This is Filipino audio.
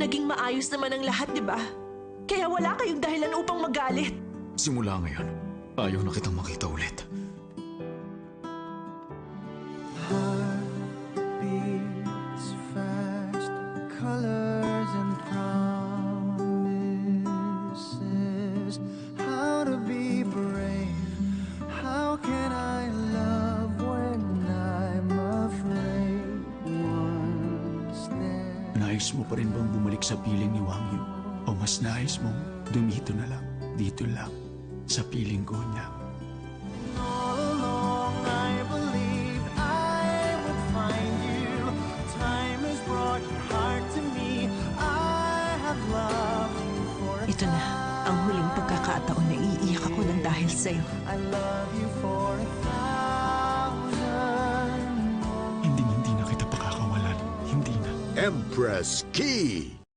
Naging maayos naman ang lahat, di ba? Kaya wala kayong dahilan upang magalit. Simula ngayon, ayaw na kitang makita ulit. beats fast, colors Nais mo pa rin bang bumalik sa piling ni Wang Yu? O mas nais mong dumito na lang, dito lang, sa piling ko niya? Ito na, ang huling pagkakataon na iiyak ako ng dahil sa'yo. I love you for a Empress Key.